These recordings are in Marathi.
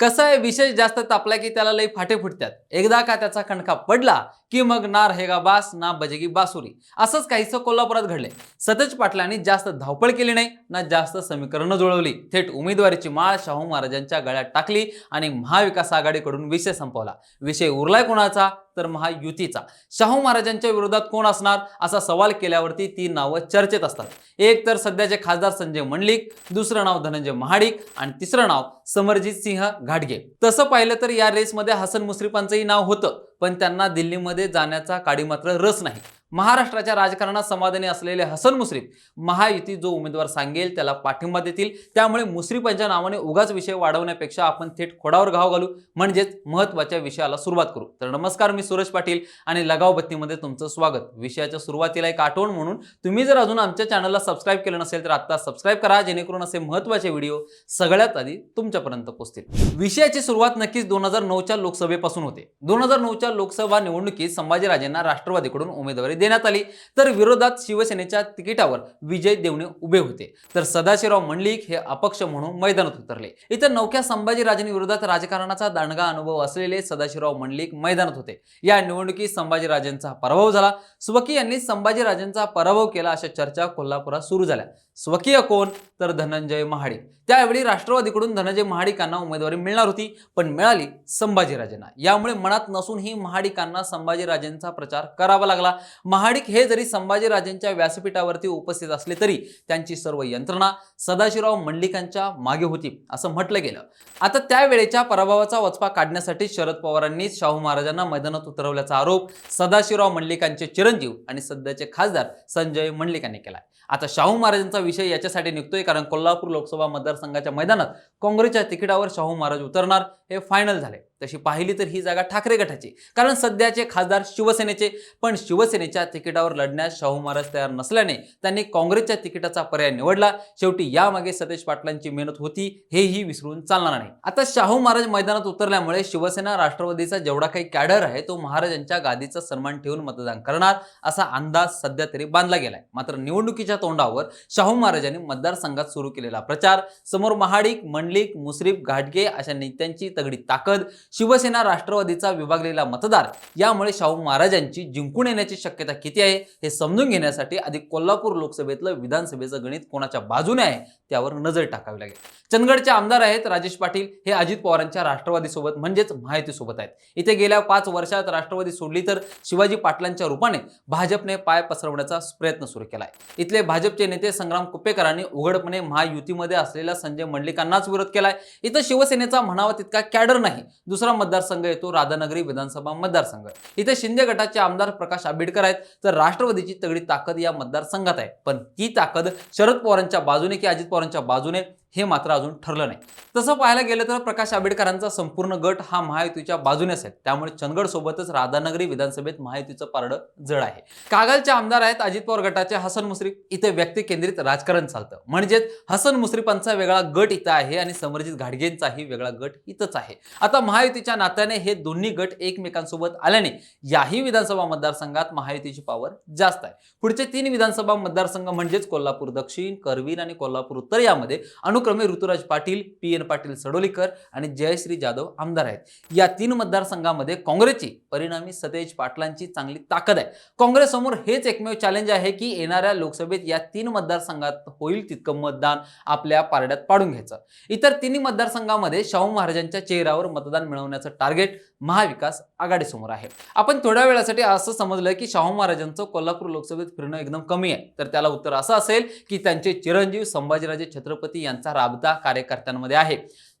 कसं आहे विषय जास्त तापला की त्याला लई फाटे फुटतात? एकदा का त्याचा कणका पडला की मग ना रहेगा बास ना बजेगी बासुरी. असंच काहीसं कोल्हापुरात घडले सतेज पाटलांनी जास्त धावपळ केली नाही ना जास्त समीकरणं जुळवली. थेट उमेदवारीची माळ शाहू महाराजांच्या गळ्यात टाकली आणि महाविकास आघाडीकडून विषय संपवला. विषय उरलाय कोणाचा? तर महायुतीचा. शाहू महाराजांच्या विरोधात कोण असणार? असा सवाल केल्यावरती ती नावं चर्चेत असतात. एक तर सध्याचे खासदार संजय मंडलिक दुसरं नाव धनंजय महाडिक आणि तिसरं नाव समरजित सिंह घाटगे. तसं पाहिलं तर या रेसमध्ये हसन मुश्रीफांचंही नाव होतं. पण त्यांना दिल्लीमध्ये जाण्याचा काडी मात्र रस नाही. महाराष्ट्राच्या राजकारणात समाधानी असलेले हसन मुश्रीफ महायुती जो उमेदवार सांगेल त्याला पाठिंबा देतील. त्यामुळे मुश्रीफांच्या नावाने उगाच विषय वाढवण्यापेक्षा आपण थेट खोडावर घाव घालू. म्हणजेच महत्त्वाच्या विषयाला सुरुवात करू. तर नमस्कार मी सुरेश पाटील आणि लगाव बत्तीमध्ये तुमचं स्वागत. विषयाच्या सुरुवातीला एक आठवण म्हणून तुम्ही जर अजून आमच्या चॅनलला सबस्क्राईब केलं नसेल तर आत्ता सबस्क्राईब करा जेणेकरून असे महत्त्वाचे व्हिडिओ सगळ्यात आधी तुमच्यापर्यंत पोहोचतील. विषयाची सुरुवात नक्कीच दोन हजार नऊच्या लोकसभेपासून होते. दोन हजार नऊच्या लोकसभा निवडणुकीत संभाजीराजेंना राष्ट्रवादीकडून उमेदवारी देण्यात आली. तर विरोधात शिवसेनेच्या तिकिटावर विजय देवणे उभे होते. तर सदाशिवराव मंडलिक हे अपक्ष म्हणून मैदानात उतरले. इतर नौक्या संभाजीराजेंविरोधात राजकारणाचा दांडगा अनुभव असलेले सदाशिवराव मंडलिक मैदानात होते. या निवडणुकीत संभाजीराजेंचा पराभव झाला. स्वकी यांनी संभाजीराजेंचा पराभव केला अशा चर्चा कोल्हापुरात सुरू झाल्या. स्वकीय कोण? तर धनंजय महाडिक. त्यावेळी राष्ट्रवादीकडून धनंजय महाडिकांना उमेदवारी मिळणार होती पण मिळाली संभाजीराजेंना यामुळे मनात नसूनही महाडिकांना संभाजीराजेंचा प्रचार करावा लागला. महाडिक हे जरी संभाजीराजेंच्या व्यासपीठावरती उपस्थित असले तरी त्यांची सर्व यंत्रणा सदाशिवराव मंडलिकांच्या मागे होती असं म्हटलं गेलं. आता त्यावेळेच्या पराभवाचा वचपा काढण्यासाठी शरद पवारांनी शाहू महाराजांना मैदानात उतरवल्याचा आरोप सदाशिवराव मंडलिकांचे चिरंजीव आणि सध्याचे खासदार संजय मंडलिकांनी केला आता शाहू महाराजांचा विषय याच्यासाठी निघतोय कारण कोल्हापूर लोकसभा मतदारसंघाच्या मैदानात काँग्रेसच्या तिकिटावर शाहू महाराज उतरणार हे फायनल झाले. तशी पाहिली तर ही जागा ठाकरे गटाची. कारण सध्याचे खासदार शिवसेनेचे पण शिवसेनेच्या तिकिटावर लढण्यास शाहू महाराज तयार नसल्याने त्यांनी काँग्रेसच्या तिकिटाचा पर्याय निवडला. शेवटी यामागे सतेज पाटलांची मेहनत होती हेही विसरून चालणार नाही. आता शाहू महाराज मैदानात उतरल्यामुळे शिवसेना राष्ट्रवादीचा जेवढा काही कॅडर आहे तो महाराजांच्या गादीचा सन्मान ठेवून मतदान करणार असा अंदाज सध्या तरी बांधला गेलाय. मात्र निवडणुकीच्या तोंडावर शाहू महाराजांनी मतदारसंघात सुरू केलेला प्रचार समोर महाडिक मंडलिक मुसरीफ घाटगे अशा नेत्यांची तगडी ताकद शिवसेना राष्ट्रवादीचा विभागलेला मतदार यामुळे शाहू महाराजांची जिंकून येण्याची शक्यता किती आहे हे समजून घेण्यासाठी आधी कोल्हापूर लोकसभेतलं विधानसभेचं गणित कोणाच्या बाजूने आहे त्यावर नजर टाकावी लागेल. चंदगडचे आमदार आहेत राजेश पाटील हे अजित पवारांच्या राष्ट्रवादीसोबत म्हणजेच माहितीसोबत आहेत. इथे गेल्या पाच वर्षात राष्ट्रवादी सोडली तर शिवाजी पाटलांच्या रूपाने भाजपने पाय पसरवण्याचा प्रयत्न सुरू आहे इथले भाजपचे नेते संग्राम कुप्पेकरांनी उघडपणे महायुतीमध्ये असलेल्या संजय मंडलिकांनाच विरोध केलाय. इथं शिवसेनेचा म्हणावा तितका कॅडर नाही. दुसरा मतदारसंघ येतो राधानगरी विधानसभा मतदारसंघ. इथे शिंदे गटाचे आमदार प्रकाश आंबेडकर आहेत. तर राष्ट्रवादीची तगडी ताकद या मतदारसंघात आहे. पण ही ताकद शरद पवारांच्या बाजूने की अजित पवारांच्या बाजूने हे मात्र अजून ठरलं नाही. तसं पाहायला गेलं तर प्रकाश आंबेडकरांचा संपूर्ण गट हा महायुतीच्या बाजूनेच आहे. त्यामुळे चंदगडसोबतच राधानगरी विधानसभेत महायुतीचं पारडं जड आहे. कागलचे आमदार आहेत अजित पवार गटाचे हसन मुश्रीफ. इथे व्यक्ती केंद्रित राजकारण चालतं. म्हणजेच हसन मुश्रीफांचा वेगळा गट इथं आहे आणि समरजित घाडगेंचाही वेगळा गट इथंच आहे. आता महायुतीच्या नात्याने हे दोन्ही गट एकमेकांसोबत आल्याने याही विधानसभा मतदारसंघात महायुतीची पॉवर जास्त आहे. पुढचे तीन विधानसभा मतदारसंघ म्हणजेच कोल्हापूर दक्षिण करवीर आणि कोल्हापूर उत्तर यामध्ये अनु अनुक्रमे ऋतुराज पाटील पी एन पाटील सडोलीकर आणि जयश्री जाधव आमदार आहेत. या तीन मतदारसंघामध्ये काँग्रेसची परिणामी सतेज पाटलांची चांगली ताकद आहे. काँग्रेससमोर हेच एकमेव चॅलेंज आहे की येणाऱ्या लोकसभेत या तीन मतदारसंघात होईल तितकं मतदान आपल्या पारड्यात पाडून घ्यायचं. इतर तिन्ही मतदारसंघामध्ये शाहू महाराजांच्या चेहऱ्यावर मतदान मिळवण्याचं टार्गेट महाविकास आघाडीसमोर आहे. आपण थोड्या वेळासाठी असं समजलं की शाहू महाराजांचं कोल्हापूर लोकसभेत फिरणं एकदम कमी आहे. तर त्याला उत्तर असं असेल की त्यांचे चिरंजीव संभाजीराजे छत्रपती यांचा राबता कार्यकर्त्यांमध्ये आहे.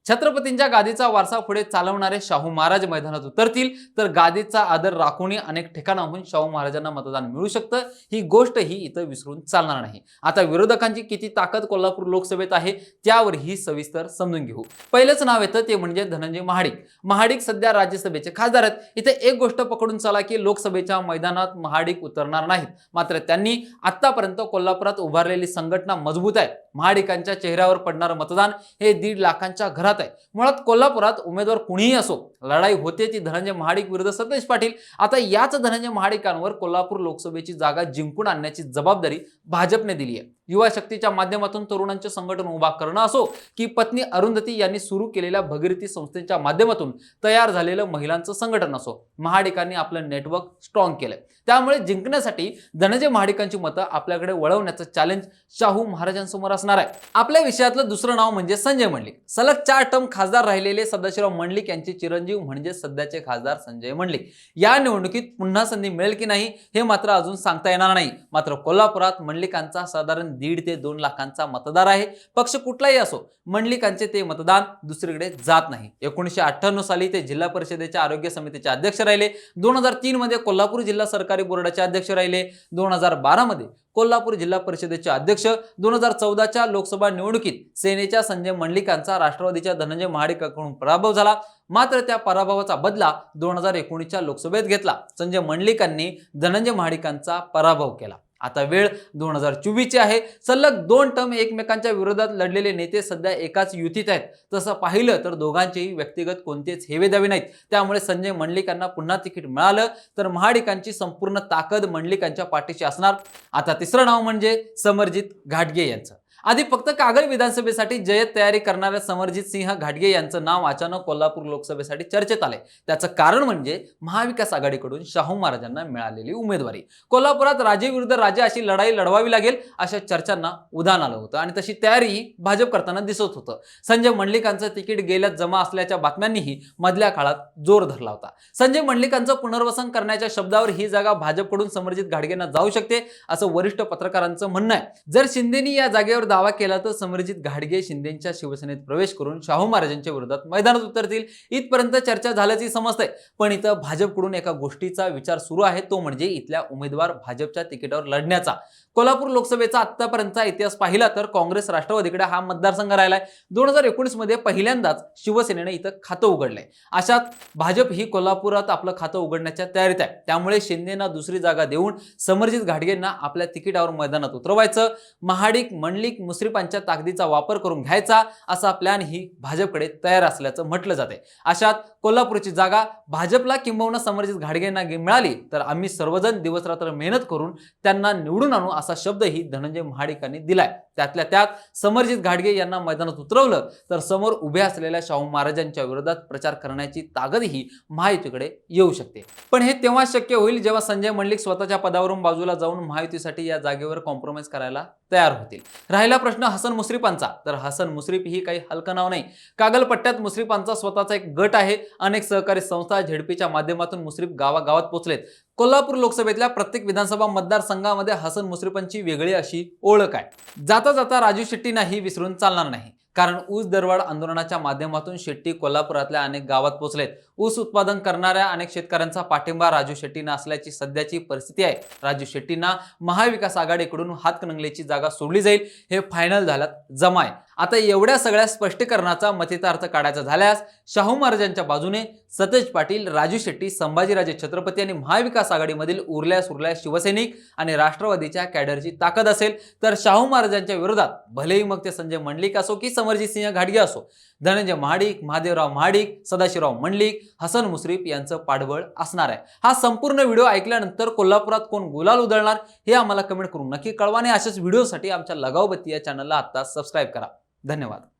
छत्रपतींच्या गादीचा वारसा पुढे चालवणारे शाहू महाराज मैदानात उतरतील. तर गादीचा आदर राखूनही अनेक ठिकाणाहून शाहू महाराजांना मतदान मिळू शकतं. ही गोष्ट ही इथं विसरून चालणार नाही. आता विरोधकांची किती ताकद कोल्हापूर लोकसभेत आहे त्यावर ही सविस्तर समजून घेऊ. पहिलंच नाव येतं ते म्हणजे धनंजय महाडिक. महाडिक सध्या राज्यसभेचे खासदार आहेत. इथे एक गोष्ट पकडून चला की लोकसभेच्या मैदानात महाडिक उतरणार नाहीत. मात्र त्यांनी आतापर्यंत कोल्हापुरात उभारलेली संघटना मजबूत आहे महाडिकांच्या चेहऱ्यावर पडणारं मतदान हे दीड लाखांच्या घरात आहे. मुळात कोल्हापुरात उमेदवार कुणीही असो लढाई होते ती धनंजय महाडिक विरुद्ध सतेज पाटील. आता याच धनंजय महाडिकांवर कोल्हापूर लोकसभेची जागा जिंकून आणण्याची जबाबदारी भाजपने दिली आहे. युवा शक्तीच्या माध्यमातून तरुणांचे संघटन उभा करणं असो की पत्नी अरुंधती यांनी सुरू केलेल्या भगीरथी संस्थेच्या माध्यमातून तयार झालेलं महिलांचं संघटन असो. महाडिकांनी आपलं नेटवर्क स्ट्रॉंग केलं त्यामुळे जिंकण्यासाठी धनंजय महाडिकांची मतं आपल्याकडे वळवण्याचं चॅलेंज शाहू महाराजांसमोर असणार आहे. आपल्या विषयातलं दुसरं नाव म्हणजे संजय मंडलिक. सलग चार टर्म खासदार राहिलेले सदाशिवराव मंडलिक यांचे चिरंजीव म्हणजे सध्याचे खासदार संजय मंडलिक. या निवडणुकीत पुन्हा संधी मिळेल की नाही हे मात्र अजून सांगता येणार नाही. मात्र कोल्हापुरात मंडलिकांचा साधारण दीड ते दोन लाखांचा मतदार आहे. पक्ष कुठलाही असो मंडलिकांचे ते मतदान दुसरीकडे जात नाही. एकोणीसशे अठ्ठ्याण्णव साली ते जिल्हा परिषदेच्या आरोग्य समितीचे अध्यक्ष राहिले. दोन हजार तीन मध्ये कोल्हापूर जिल्हा सरकारी बोर्डाचे अध्यक्ष राहिले. दोन हजार बारामध्ये कोल्हापूर जिल्हा परिषदेचे अध्यक्ष. दोन हजार चौदाच्या लोकसभा निवडणुकीत सेनेच्या संजय मंडलिकांचा राष्ट्रवादीच्या धनंजय महाडिकांकडून पराभव झाला. मात्र त्या पराभवाचा बदला दोन हजार एकोणीसच्या लोकसभेत घेतला. संजय मंडलिकांनी धनंजय महाडिकांचा पराभव केला. आता वेळ दोन हजार चोवीसची आहे. सलग दोन टर्म एकमेकांच्या विरोधात लढलेले नेते सध्या एकाच युतीत आहेत. तसं पाहिलं तर दोघांचेही व्यक्तिगत कोणतेच हेवे दावे नाहीत. त्यामुळे संजय मंडलिकांना पुन्हा तिकीट मिळालं तर महाडिकांची संपूर्ण ताकद मंडलिकांच्या पाठीशी असणार. आता तिसरं नाव म्हणजे समरजित घाटगे यांचं. आधी फक्त कागल विधानसभेसाठी जयत तयारी करणाऱ्या समरजित सिंह घाटगे यांचं नाव अचानक कोल्हापूर लोकसभेसाठी चर्चेत आलंय. त्याचं कारण म्हणजे महाविकास आघाडीकडून शाहू महाराजांना मिळालेली उमेदवारी. कोल्हापुरात राजे विरुद्ध राजे अशी लढाई लढवावी लागेल अशा चर्चांना उधाण आलं होतं आणि तशी तयारीही भाजप करताना दिसत होतं. संजय मंडलिकांचं तिकीट गेल्यात जमा असल्याच्या बातम्यांनीही मधल्या काळात जोर धरला होता. संजय मंडलिकांचं पुनर्वसन करण्याच्या शब्दावर ही जागा भाजपकडून समर्जित घाडगेंना जाऊ शकते असं वरिष्ठ पत्रकारांचं म्हणणं आहे. जर शिंदेनी या जागेवर दावा केला तर समरजित घाडगे शिंदेच्या शिवसेनेत प्रवेश करून शाहू महाराजांच्या विरोधात मैदानात उतरतील. इथपर्यंत चर्चा झाल्याची समजते पण इथं भाजपकडून एका गोष्टीचा विचार सुरू आहे. तो म्हणजे इथल्या उमेदवार भाजपच्या तिकिटावर लढण्याचा. कोल्हापूर लोकसभेचा आतापर्यंतचा इतिहास पाहिला तर काँग्रेस राष्ट्रवादीकडे हा मतदारसंघ राहिलाय. दोन हजार एकोणीसमध्ये पहिल्यांदाच शिवसेनेनं इथं खातं उघडलंय. अशात भाजप ही कोल्हापुरात आपलं खातं उघडण्याच्या तयारीत आहे. त्यामुळे शिंदेना दुसरी जागा देऊन समरजित घाडगेंना आपल्या तिकिटावर मैदानात उतरवायचं. महाडिक मंडलिक मुश्रीफांच्या ताकदीचा वापर करून घ्यायचा असा प्लॅन ही भाजपकडे तयार असल्याचं म्हटलं जाते अशात कोल्हापूरची जागा भाजपला किंबहुना समरजित घाडगेंना मिळाली तर आम्ही सर्वजण दिवसरात्र मेहनत करून त्यांना निवडून आणू असा शब्दही धनंजय महाडिकांनी दिलाय. त्यातल्या त्यात समरजित घाडगे यांना मैदानात उतरवलं तर समोर उभे असलेल्या शाहू महाराजांच्या विरोधात प्रचार करण्याची ताकदही महायुतीकडे येऊ शकते. पण हे तेव्हा शक्य होईल जेव्हा संजय मंडलिक स्वतःच्या पदावरून बाजूला जाऊन महायुतीसाठी या जागेवर कॉम्प्रोमाइज करायला तयार होतील. राहिला प्रश्न हसन मुश्रीफांचा. तर हसन मुश्रीफ ही काही हलकं नाव नाही. कागलपट्ट्यात मुश्रीफांचा स्वतःचा एक गट आहे. अनेक सहकारी संस्था झेडपीच्या माध्यमातून मुश्रीफ गावागावात पोहोचलेत. कोल्हापूर लोकसभेतल्या प्रत्येक विधानसभा मतदारसंघामध्ये हसन मुश्रीफांची वेगळी अशी ओळख आहे. जाता जाता राजू शेट्टींना ही विसरून चालणार नाही. कारण ऊस दरवाढ आंदोलनाच्या माध्यमातून शेट्टी कोल्हापुरातल्या अनेक गावात पोहोचलेत. ऊस उत्पादन करणाऱ्या अनेक शेतकऱ्यांचा पाठिंबा राजू शेट्टींना असल्याची सध्याची परिस्थिती आहे. राजू शेट्टींना महाविकास आघाडीकडून हातकणंगलेची जागा सोडली जाईल. हे फायनल झाल्यात जमा आहे आता एवढ्या सगळ्या स्पष्टीकरणाचा मथितार्थ काढायचा झाल्यास शाहू महाराजांच्या बाजूने सतेज पाटील राजू शेट्टी संभाजीराजे छत्रपती आणि महाविकास आघाडीमधील उरल्या सुरल्या शिवसैनिक आणि राष्ट्रवादीच्या कॅडरची ताकद असेल तर शाहू महाराजांच्या विरोधात भलेही मग ते संजय मंडलिक असो की समरजित सिंह घाडगे असो धनंजय महाडिक महादेवराव महाडिक सदाशिवराव मंडलिक हसन मुश्रीफ यांचं पाठबळ असणार आहे. हा संपूर्ण व्हिडिओ ऐकल्यानंतर कोल्हापुरात कोण गुलाल उधळणार हे आम्हाला कमेंट करून नक्की कळवा आणि अशाच व्हिडिओसाठी आमच्या लगावबत्ती या चॅनलला आत्ता सबस्क्राईब करा. धन्यवाद.